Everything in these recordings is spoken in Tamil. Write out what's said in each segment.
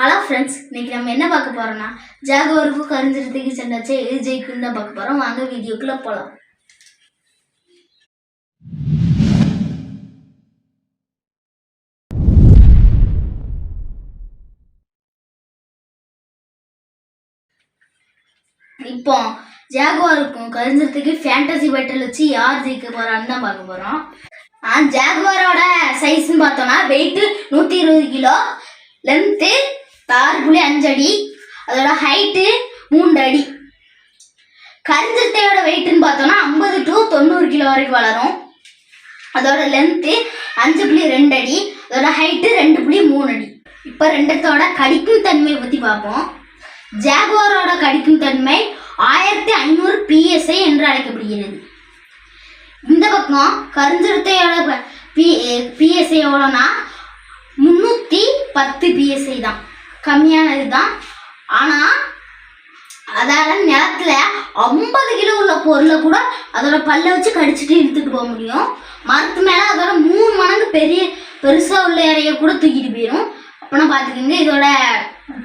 ஹலோ ஃப்ரெண்ட்ஸ் இன்னைக்கு நம்ம என்ன பார்க்க போறோம்னா ஜாகுவாருக்கும் கரிஞ்சிரத்துக்கு சென்றாச்சு எது ஜெயிக்குன்னு தான் பார்க்க போறோம். வாங்க வீடியோக்குள்ள போகலாம் இப்போ ஜாகுவாருக்கும் கரிஞ்சிரத்துக்கு ஃபேண்டசி பேட்டில் வச்சு யார் ஜெயிக்க போறான்னு தான் பார்க்க போறோம். ஜாகுவாரோட சைஸ்ன்னு பார்த்தோம்னா வெயிட்டு நூற்றி இருபது கிலோ லென்த்து ஆறு புள்ளி அஞ்சு அடி. அதோட ஹைட்டு மூன்று அடி. கரிஞ்சிரத்தையோட வெயிட்டுன்னு பார்த்தோம்னா ஐம்பது டு தொண்ணூறு கிலோ வரைக்கும் வளரும். அதோட லென்த்து அஞ்சு புள்ளி ரெண்டு அடி. அதோட ஹைட்டு ரெண்டு புள்ளி மூணு அடி. இப்போ ரெண்டத்தோட கடிக்கும் தன்மையை பற்றி பார்ப்போம். ஜாகுவாரோட கடிக்கும் தன்மை ஆயிரத்தி ஐநூறு பிஎஸ்ஐ என்று அழைக்கப்படுகிறது. இந்த பக்கம் கருஞ்சிரத்தையோட பி பிஎஸ்ஐ எவ்வளோனா முந்நூற்றி பத்து பிஎஸ்ஐ தான். கம்மியானது தான் ஆனால் அதால் நிலத்துல ஐம்பது கிலோ உள்ள பொருளை கூட அதோட பல்லை வச்சு கடிச்சிட்டு இழுத்துட்டு போக முடியும். மரத்து மேலே அதோட மூணு மடங்கு பெரிய பெருசாக உள்ள இறைய கூட தூக்கிட்டு போயிடும் அப்போனா பார்த்துக்கோங்க இதோட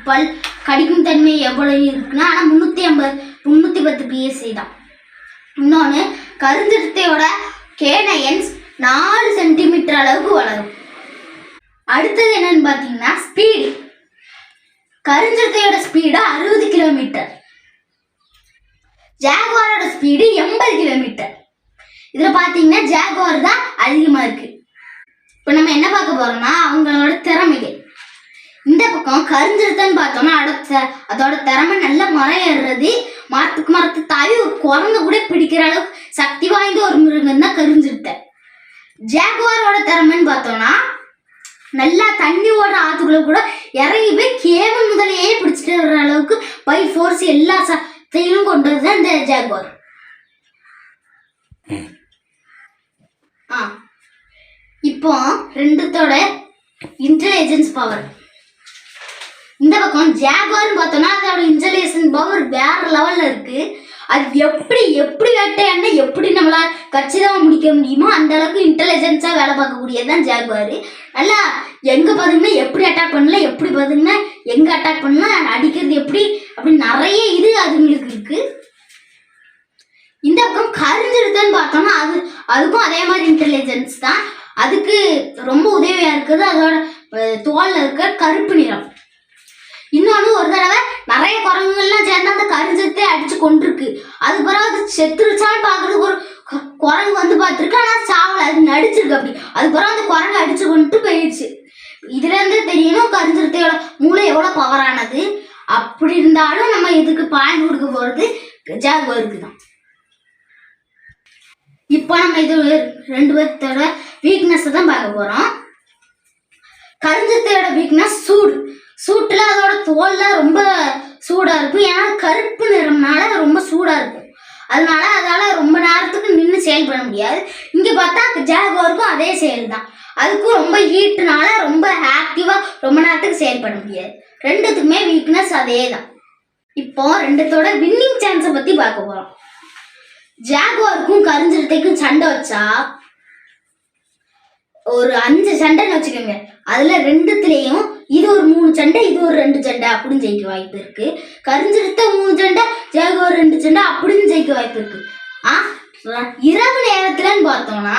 பல் கடிக்கும் தன்மை எவ்வளோ இருக்குன்னா ஆனால் முந்நூற்றி ஐம்பது முந்நூற்றி பத்து பிஎஸ்சி தான். இன்னொன்று கருந்திருத்தையோட கேனயன்ஸ் நாலு சென்டிமீட்டர் அளவுக்கு வளரும். அடுத்தது என்னன்னு பார்த்தீங்கன்னா ஸ்பீடு கருஞ்சட்டையோட ஸ்பீடு அறுபது கிலோமீட்டர் ஜாகுவாரோட ஸ்பீடு எண்பது கிலோமீட்டர் இதில் பார்த்தீங்கன்னா ஜாகுவார் தான் அதிகமாக இருக்கு. இப்போ நம்ம என்ன பார்க்க போகிறோம்னா அவங்களோட திறமைகள். இந்த பக்கம் கருஞ்சிருத்தன்னு பார்த்தோம்னா அடச்ச அதோட திறமை நல்ல மரம் ஏறுறது மரத்துக்கு மரத்து தாவி ஒரு குரங்கு கூட பிடிக்கிற அளவுக்கு சக்தி வாய்ந்த ஒரு மிருகம் தான் கருஞ்சிருத்த ஜாகுவாரோட திறமைன்னு பார்த்தோம்னா நல்லா தண்ணி ஓடுற ஆத்துக்குள்ள கூட இறங்கி போய் கேவல் முதலையே பிடிச்சிட்டு வர்ற அளவுக்கு பை ஃபோர்ஸ் எல்லா சக்தியும் கொண்டது தான் இந்த ஜாகுவார். ஆ. இப்போ ரெண்டுத்தோட இன்டெலிஜென்ஸ் பவர் இந்த பக்கம் ஜாகுவார்னு பார்த்தோம்னா அதோட இன்டெலிஜென்ஸ் பவர் வேற லெவல்ல இருக்கு. அது எப்படி எப்படி வேட்டையாடினா எப்படி நம்மளால கச்சிதமாக முடிக்க முடியுமோ அந்த அளவுக்கு இன்டெலிஜென்ஸாக வேலை பார்க்கக்கூடியது தான் ஜாகுவார். நல்லா எங்கே பார்த்தீங்கன்னா எப்படி அட்டாக் பண்ணல எப்படி பார்த்தீங்கன்னா எங்கே அட்டாக் பண்ணலாம் அடிக்கிறது எப்படி அப்படி நிறைய இது அதுங்களுக்கு இருக்கு. இந்த பக்கம் கரிஞ்சிருத்தன்னு பார்த்தோம்னா அது அதுக்கும் அதே மாதிரி இன்டெலிஜென்ஸ் தான். அதுக்கு ரொம்ப உதவியா இருக்குது. அதோட தோலில் தோல்ல கருப்பு நிறம். இன்னொன்று ஒரு தடவை நிறைய குரங்குகள்லாம் சேர்ந்து அந்த கரிஞ்சத்தை அடிச்சு கொண்டிருக்கு அது பிறகு அது செத்துருச்சான்னு பார்க்குறதுக்கு ஒரு குரங்கு வந்து பார்த்துருக்கு. ஆனால் அடிச்சிருக்கு அப்படி. அதுக்கப்புறம் அந்த குரங்கு அடிச்சு கொண்டு போயிடுச்சு இதுல இருந்து தெரியணும் கரிஞ்சத்தையோட மூளை எவ்வளோ பவரானது அப்படி இருந்தாலும் நம்ம இதுக்கு பாயிண்ட் கொடுக்க போகிறது ஜாகுவருக்கு தான். இப்போ நம்ம இது ரெண்டு பேர்த்தோட வீக்னஸ் தான் பார்க்க போறோம். கருஞ்சத்தையோட வீக்னஸ் சூடு. சூட்டுல அதோட தோல்லாம் ரொம்ப சூடா இருக்கும். ஏன்னா கருப்பு நிறம்னால ரொம்ப சூடா இருக்கும். அதனால அதால ரொம்ப நேரத்துக்கு நின்று சேல் பண்ண முடியாது. இங்கே பார்த்தா ஜாகுவாருக்கும் அதே செயல் தான் அதுக்கும் ரொம்ப ஹீட்டுனால ரொம்ப ஆக்டிவாக ரொம்ப நேரத்துக்கு செயல்பட முடியாது. ரெண்டுத்துக்குமே வீக்னஸ் அதே தான் இப்போ ரெண்டுத்தோட வின்னிங் சான்ஸை பற்றி பார்க்க போகிறோம் ஜாகுவாருக்கும் கருஞ்சிரத்தைக்கும் சண்டை வச்சா ஒரு அஞ்சு சண்டைன்னு வச்சுக்கோங்க. அதுல ரெண்டுத்துலேயும் இது ஒரு மூணு சண்டை இது ஒரு ரெண்டு சண்டை அப்படின்னு ஜெயிக்க வாய்ப்பு இருக்கு. கருஞ்சிருத்த மூணு சண்டை ஜாகுவார் ரெண்டு சண்டை அப்படின்னு ஜெயிக்க வாய்ப்பு இருக்கு. ஆ? இரவு நேரத்துலன்னு பார்த்தோம்னா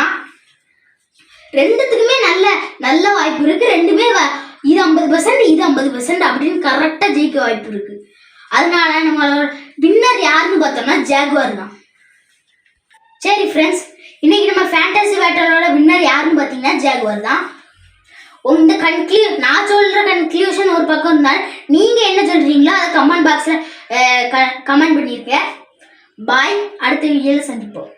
ரெண்டுத்துக்குமே நல்ல நல்ல வாய்ப்பு இருக்கு. ரெண்டுமே இது ஐம்பது பர்சன்ட் இது ஐம்பது பர்சன்ட் அப்படின்னு கரெக்டாக ஜெயிக்க வாய்ப்பு இருக்கு. அதனால நம்மளோட வின்னர் யாருன்னு பார்த்தோம்னா ஜாகுவார் தான். சரி ஃப்ரெண்ட்ஸ் இன்னைக்கு நம்ம ஃபேண்டசி பேட்டலோட வின்னர் யாருன்னு பார்த்தீங்கன்னா ஜாகுவார் தான். இந்த கன்க்ளூ நான் சொல்ற கன்க்ளூஷன் ஒரு பக்கம் இருந்தால் நீங்க என்ன சொல்றீங்களோ அதை கமெண்ட் பாக்ஸ்ல கமெண்ட் பண்ணியிருக்கேன் பாய் அடுத்த வீடியோவில் சந்திப்போம்.